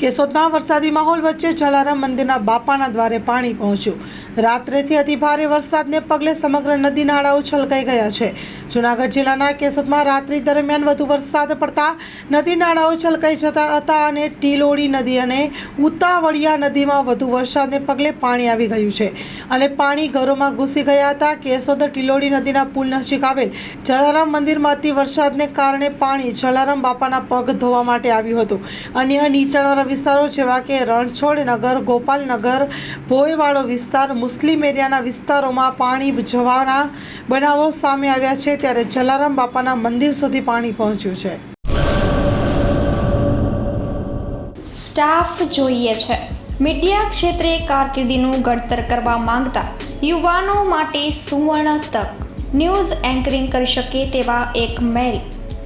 કેશોદમાં વરસાદી માહોલ વચ્ચે જલારામ મંદિરના બાપાના દ્વારે પાણી પહોંચ્યું. રાત્રેથી અતિભારે વરસાદને પગલે સમગ્ર નદી નાળાઓ છલકાઈ ગયા છે. જૂનાગઢ જિલ્લાના કેશોદમાં રાત્રિ દરમિયાન વધુ વરસાદ પડતા નદી નાળાઓ છલકાઈ જતા હતા અને ટીલોડી નદી અને ઉતાવળિયા નદીમાં વધુ વરસાદને પગલે પાણી આવી ગયું છે. અને પાણી ઘરોમાં ઘૂસી ગયા હતા. કેશોદ ટીલોડી નદીના પુલ નજીક આવેલ જલારામ મંદિરમાં અતિ વરસાદને કારણે પાણી જલારામ બાપાના પગ ધોવા માટે આવ્યું હતું. અન્ય નીચાણવાળા વિસ્તારો જેવા કે રણછોડ નગર, ગોપાલનગર ભોયવાડો વિસ્તાર, મુસ્લિમ એરિયાના વિસ્તારોમાં પાણી જવાના બનાવો સામે આવ્યા છે. ત્યારે જલારામ બાપાના મંદિર સુધી પાણી પહોંચ્યું છે. સ્ટાફ જોઈએ છે. મીડિયા ક્ષેત્રે કારકિર્દીનું ઘડતર કરવા માંગતા યુવાનો માટે સુવર્ણ તક. ન્યૂઝ એન્કરિંગ કરી શકે તેવા એક મેલ.